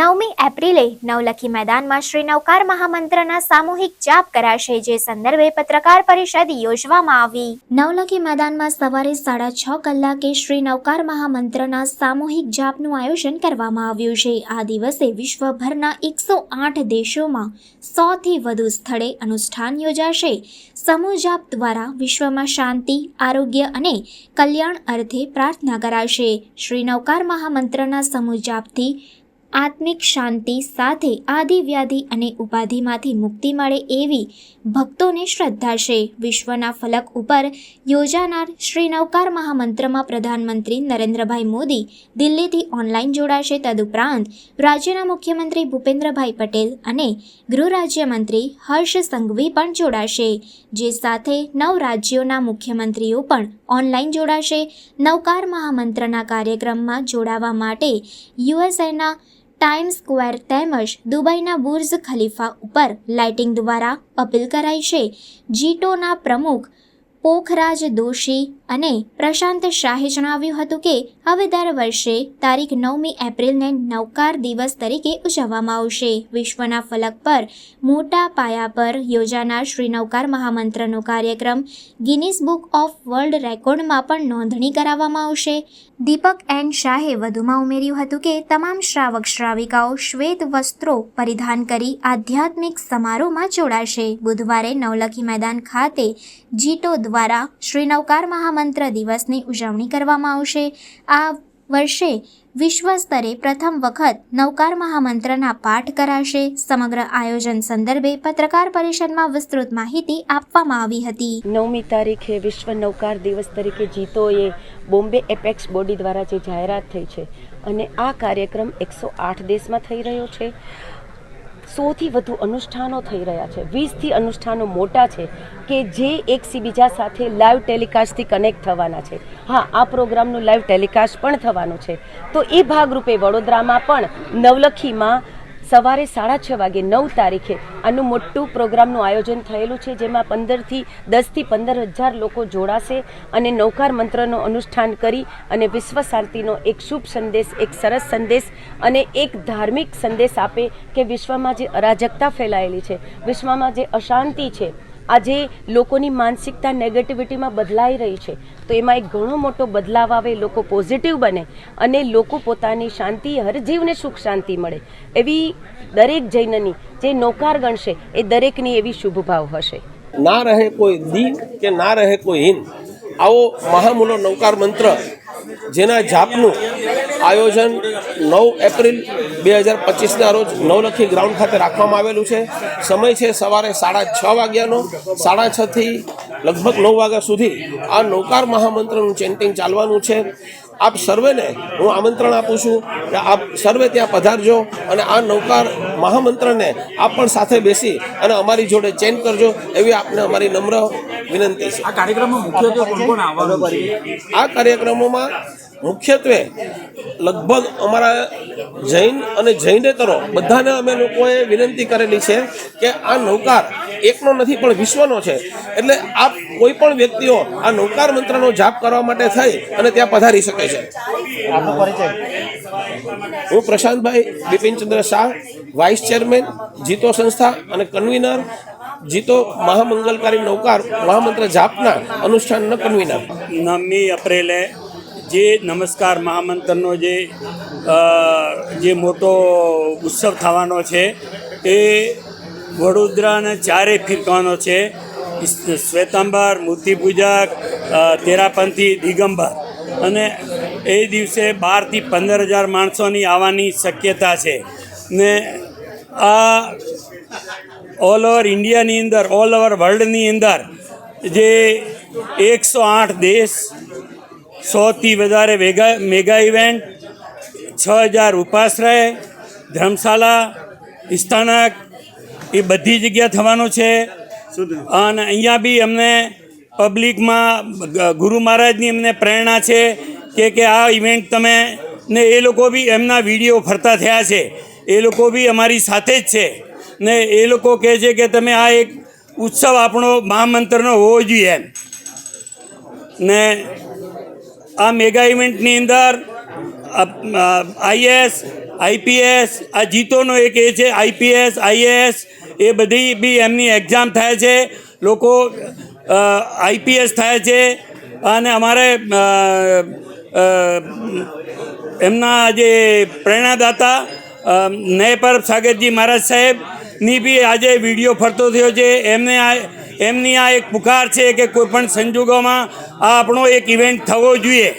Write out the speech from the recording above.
નવમી એપ્રિલે નવલખી મેદાનમાં શ્રી નવકાર મહામંત્રના સામૂહિક જાપ કરાશે, જે સંદર્ભે પત્રકાર પરિષદ યોજવામાં આવી. નવલખી મેદાનમાં સવારે સાડા છ કલાકે શ્રી નવકાર મહામંત્રના સામૂહિક જાપનું આયોજન કરવામાં આવ્યું છે. આ દિવસે વિશ્વભરના એકસો આઠ દેશોમાં સોથી વધુ સ્થળે અનુષ્ઠાન યોજાશે. સમૂહ જાપ દ્વારા વિશ્વમાં શાંતિ, આરોગ્ય અને કલ્યાણ અર્થે પ્રાર્થના કરાશે. શ્રી નવકાર મહામંત્રના સમૂહ જાપથી આત્મિક શાંતિ સાથે આદિવ્યાધિ અને ઉપાધિમાંથી મુક્તિ મળે એવી ભક્તોને શ્રદ્ધા છે. વિશ્વના ફલક ઉપર યોજાનાર શ્રી નવકાર મહામંત્રમાં પ્રધાનમંત્રી નરેન્દ્રભાઈ મોદી દિલ્હીથી ઓનલાઈન જોડાશે. તદુપરાંત રાજ્યના મુખ્યમંત્રી ભૂપેન્દ્રભાઈ પટેલ અને ગૃહ રાજ્યમંત્રી હર્ષ સંઘવી પણ જોડાશે. જે સાથે નવ રાજ્યોના મુખ્યમંત્રીઓ પણ ઓનલાઈન જોડાશે. નવકાર મહામંત્રના કાર્યક્રમમાં જોડાવા માટે યુએસએના ટાઈમ સ્ક્વેર તેમજ દુબઈના બુર્જ ખલીફા ઉપર લાઇટિંગ દ્વારા અપીલ કરાઈ છે. જીટોના પ્રમુખ પોખરાજ દોશી અને પ્રશાંત શાહે જણાવ્યું હતું કે, હવે દર વર્ષે તારીખ નવમી એપ્રિલને નવકાર દિવસ તરીકે ઉજવવામાં આવશે. વિશ્વના ફલક પર મોટા પાયા પર યોજાનાર શ્રી નવકાર મહામંત્રનો કાર્યક્રમ ગિનિસ બુક ઓફ વર્લ્ડ રેકોર્ડમાં પણ નોંધણી કરાવવામાં આવશે. દીપક એન શાહે વધુમાં ઉમેર્યું હતું કે, તમામ શ્રાવક શ્રાવિકાઓ શ્વેત વસ્ત્રો પરિધાન કરી આધ્યાત્મિક સમારોહમાં જોડાશે. બુધવારે નવલખી મેદાન ખાતે જીટો દ્વારા શ્રી નવકાર મહામંત્ર દિવસની ઉજવણી કરવામાં આવશે. આ વર્ષે વિશ્વ સ્તરે પ્રથમ વખત નવકાર મહામંત્રના પાઠ કરાશે. સમગ્ર આયોજન સંદર્ભે પત્રકાર પરિષદમાં વિસ્તૃત માહિતી આપવામાં આવી હતી. નવમી તારીખે વિશ્વ નૌકાર દિવસ તરીકે જીતોએ બોમ્બે એપેક્સ બોડી દ્વારા જે જાહેરાત થઈ છે. અને આ કાર્યક્રમ એકસો આઠ દેશમાં થઈ રહ્યો છે. સોથી વધુ અનુષ્ઠાનો થઈ રહ્યા છે. વીસથી અનુષ્ઠાનો મોટા છે કે જે એકસી બીજા સાથે લાઈવ ટેલિકાસ્ટથી કનેક્ટ થવાના છે. હા, આ પ્રોગ્રામનું લાઈવ ટેલિકાસ્ટ પણ થવાનું છે. તો એ ભાગરૂપે વડોદરામાં પણ નવલખીમાં સવારે સાડા છ વાગે નવ તારીખે આનું મોટું પ્રોગ્રામનું આયોજન થયેલું છે, જેમાં પંદરથી દસથી પંદર હજાર લોકો જોડાશે અને નૌકાર મંત્રનો અનુષ્ઠાન કરી અને વિશ્વ શાંતિનો એક શુભ સંદેશ, એક સરસ સંદેશ અને એક ધાર્મિક સંદેશ આપે કે વિશ્વમાં જે અરાજકતા ફેલાયેલી છે, વિશ્વમાં જે અશાંતિ છે આજે લોકોની માનસિકતા નેગેટિવિટીમાં બદલાઈ રહી છે. તો એમાં એક ઘણો મોટો બદલાવ આવે લોકો પોઝિટિવ બને અને લોકો પોતાની શાંતિ હરજીવને સુખ શાંતિ મળે. એવી દરેક જૈનની જે નૌકાર ગણશે, એ દરેકની એવી શુભભાવ હશે. ના રહે કોઈ દી કે ના રહે કોઈ હિન. આવો મહામૂલો નૌકાર મંત્ર જેના જાપનું આયોજન નવ એપ્રિલ બે હજાર પચીસના રોજ નવલખી ગ્રાઉન્ડ ખાતે રાખવામાં આવેલું છે. સમય છે સવારે સાડા છ વાગ્યાનો. સાડા છથી લગભગ નવ વાગ્યા સુધી આ નૌકાર મહામંત્રનું ચેન્ટિંગ ચાલવાનું છે. આપ સર્વેને હું આમંત્રણ આપું છું કે આપ સર્વે ત્યાં પધારજો અને આ નૌકાર મહામંત્રને આપ પણ સાથે બેસી અને અમારી જોડે ચેન કરજો એવી આપને અમારી નમ્ર વિનંતી છે. આ કાર્યક્રમમાં મુખ્યત્વે કોણ કોણ આવવાનું છે? આ કાર્યક્રમોમાં મુખ્યત્વે લગભગ અમારા જૈન અને જૈનેતરો બધાને અમે લોકોએ વિનંતી કરેલી છે કે આ નૌકાર એકનો નથી પણ વિશ્વનો છે. એટલે આપ કોઈ પણ વ્યક્તિઓ આ નૌકાર મંત્રનો જાપ કરવા માટે થઈ અને ત્યાં પધારી શકે છે. હું પ્રશાંતભાઈ બિપિનચંદ્ર શાહ વાઇસ ચેરમેન જીતો સંસ્થા અને કન્વીનર જીતો મહામંગલકારી નૌકાર મહામંત્ર જાપના અનુષ્ઠાનના કન્વીનર. નવમી એપ્રિલે જે નમસ્કાર મહામંત્રનો જે જે મોટો ઉત્સવ થવાનો છે એ વડોદરાના ચારે ફિરકાનો છે. શ્વેતાંબર, મૂર્તિપૂજક તેરાપંથી, દિગંબર. અને એ દિવસે બારથી પંદર હજાર માણસોની આવવાની શક્યતા છે. ને આ ઓલ ઓવર ઇન્ડિયાની અંદર, ઓલ ઓવર વર્લ્ડની અંદર જે એકસો આઠ દેશ સોથી વધારે મેગા મેગા ઇવેન્ટ, છ હજાર ઉપાશ્રય ધર્મશાલા સ્થાનક એ બધી જગ્યા થવાનો છે. અને અહીંયા બી અમને પબ્લિકમાં ગુરુ મહારાજની અમને પ્રેરણા છે કે કે આ ઇવેન્ટ તમે ને એ લોકો બી એમના વીડિયો ફરતા થયા છે. એ લોકો બી અમારી સાથે જ છે. ને એ લોકો કહે છે કે તમે આ એક ઉત્સવ આપણો મહામંત્રનો હોવો જોઈએ એમ. ને આ મેગા ઇવેન્ટની અંદર આઈએસ આઈપીએસ આ જીતોનો એક એ છે આઈપીએસ આઈએએસ એ બધી બી એમની એક્ઝામ થાય છે, લોકો આઈપીએસ થાય છે, અને અમારે એમના જે પ્રેરણાદાતા નયપર સાગરજી મહારાજ સાહેબની બી આજે વીડિયો ફરતો થયો છે. એમને આ, એમની આ એક પુકાર છે કે કોઈપણ સંજોગોમાં આ આપણો એક ઇવેન્ટ થવો જોઈએ.